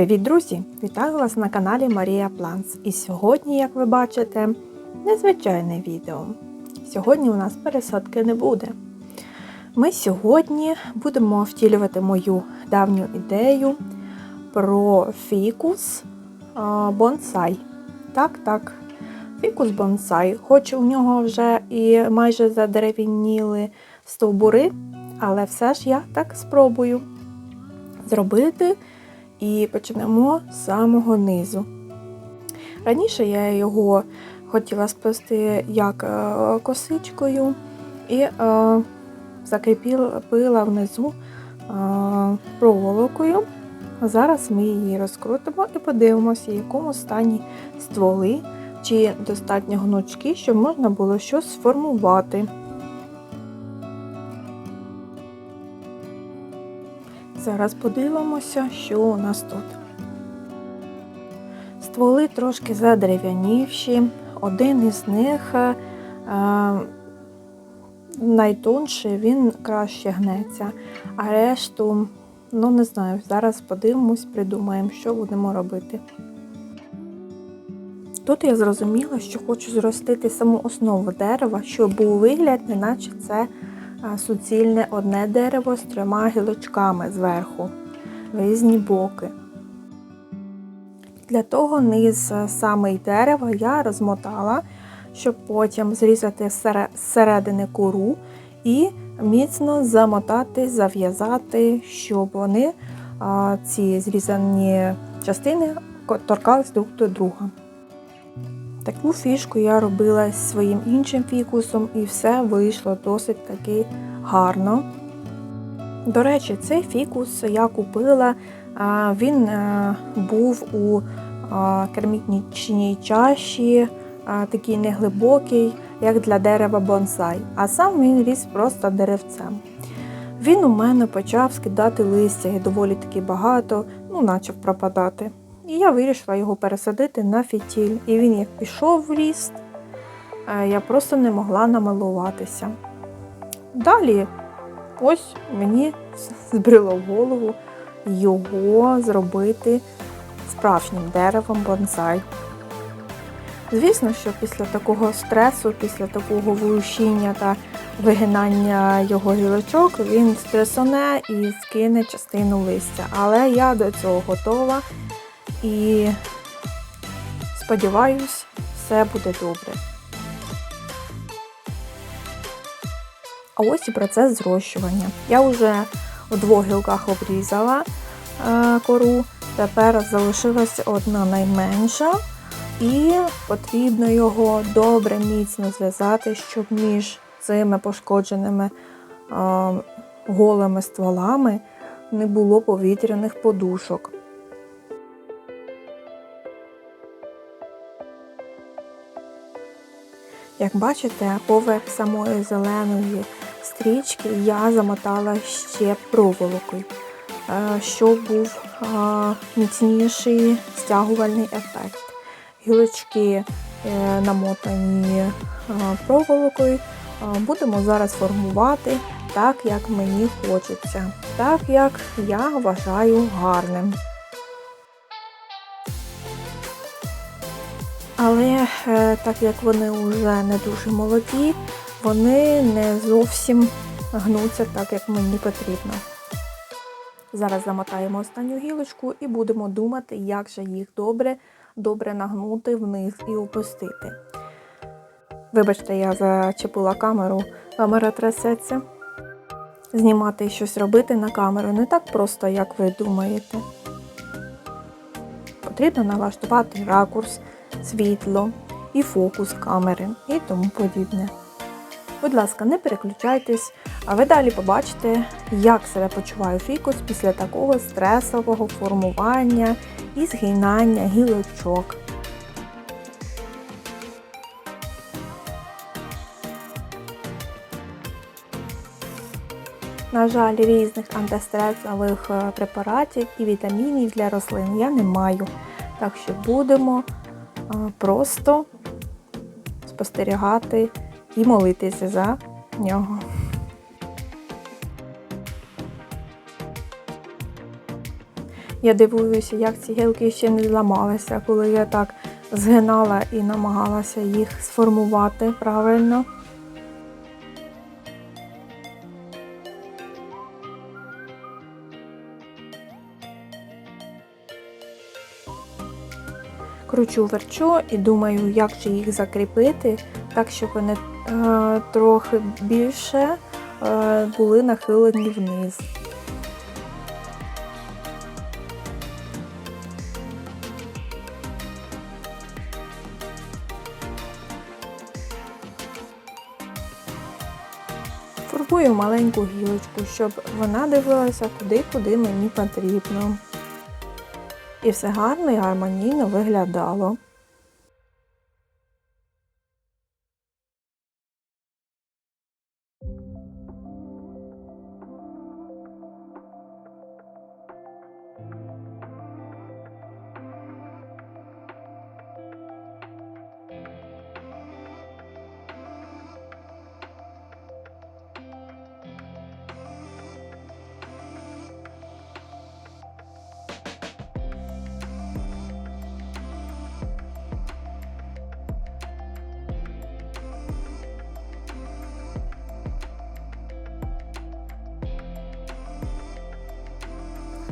Привіт, друзі! Вітаю вас на каналі Марія Планс. І сьогодні, як ви бачите, незвичайне відео. Сьогодні у нас пересадки не буде. Ми сьогодні будемо втілювати мою давню ідею про фікус бонсай. Так, так, фікус бонсай. Хоч у нього вже і майже задерев'яніли стовбури, але все ж я так спробую зробити. І почнемо з самого низу. Раніше я його хотіла сплести як е, косичкою і е, закріпила внизу е, проволокою. Зараз ми її розкрутимо і подивимося, в якому стані стволи, чи достатньо гнучки, щоб можна було щось сформувати. Зараз подивимося, що у нас тут. Стволи трошки задерев'янівші, один із них е, найтонший, він краще гнеться, а решту, ну не знаю, зараз подивимось, придумаємо, що будемо робити. Тут я зрозуміла, що хочу зростити саму основу дерева, щоб був вигляд, неначе це суцільне одне дерево з трьома гілочками зверху, різні боки. Для того низ саме дерева я розмотала, щоб потім зрізати зсередини кору і міцно замотати, зав'язати, щоб вони ці зрізані частини торкались друг до друга. Таку фішку я робила з своїм іншим фікусом, і все вийшло досить таки гарно. До речі, цей фікус я купила, він е, був у кермітнічній чаші, такий неглибокий, як для дерева бонсай, а сам він ріс просто деревцем. Він у мене почав скидати листя і доволі таки багато, ну, почав пропадати. І я вирішила його пересадити на фітіль. І він як пішов в ріст, е, я просто не могла намилуватися. Далі, ось мені збрило в голову його зробити справжнім деревом бонсай. Звісно, що після такого стресу, після такого вирушіння та вигинання його гілочок, він стресоне і скине частину листя. Але я до цього готова і сподіваюсь, все буде добре. А ось і процес зрощування. Я вже у двох гілках обрізала е, кору, тепер залишилась одна найменша, і потрібно його добре міцно зв'язати, щоб між цими пошкодженими е, голими стволами не було повітряних подушок. Як бачите, поверх самої зеленої стрічки я замотала ще проволокою, е, щоб був е, міцніший стягувальний ефект. Гілочки е, намотані проволокою. Будемо зараз формувати так, як мені хочеться, так як я вважаю гарним. Але е, так як вони вже не дуже молоді, вони не зовсім гнуться так, як мені потрібно. Зараз замотаємо останню гілочку і будемо думати, як же їх добре добре нагнути вниз і опустити. Вибачте, я зачепила камеру, камера трясеться. Знімати і щось робити на камеру не так просто, як ви думаєте. Потрібно налаштувати ракурс світло і фокус камери і тому подібне. Будь ласка, не переключайтесь, а ви далі побачите, як себе почуває фікус після такого стресового формування і згинання гілочок. На жаль, різних антистресових е, препаратів і вітамінів для рослин я не маю. Так що будемо просто спостерігати і молитися за нього. Я дивуюся, як ці гілки ще не зламалися, коли я так згинала і намагалася їх сформувати правильно. Кручу верчу і думаю, як же їх закріпити, так щоб вони е, трохи більше е, були нахилені вниз. Фарбую маленьку гілочку, щоб вона дивилася туди, куди мені потрібно. І все гарно і гармонійно виглядало.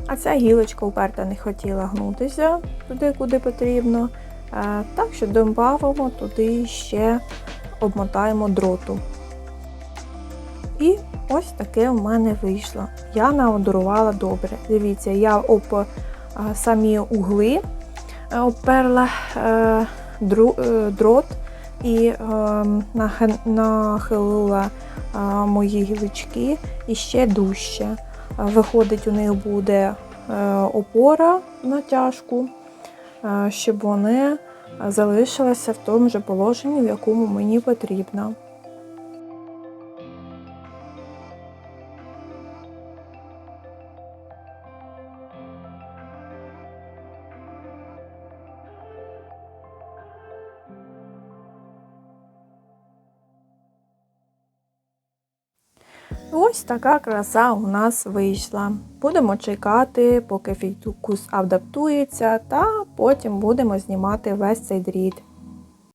А ця гілочка уперта не хотіла гнутися туди, куди потрібно. Так що додамо туди ще обмотаємо дроту. І ось таке в мене вийшло. Я наодорувала добре. Дивіться, я об самі угли е, обперла е, е, дрот і нахилила мої гілочки і ще дужче. Виходить, у них буде е, опора на тяжку, е, щоб вони залишилися в тому же положенні, в якому мені потрібно. Ось така краса у нас вийшла. Будемо чекати, поки фікус адаптується, та потім будемо знімати весь цей дріт.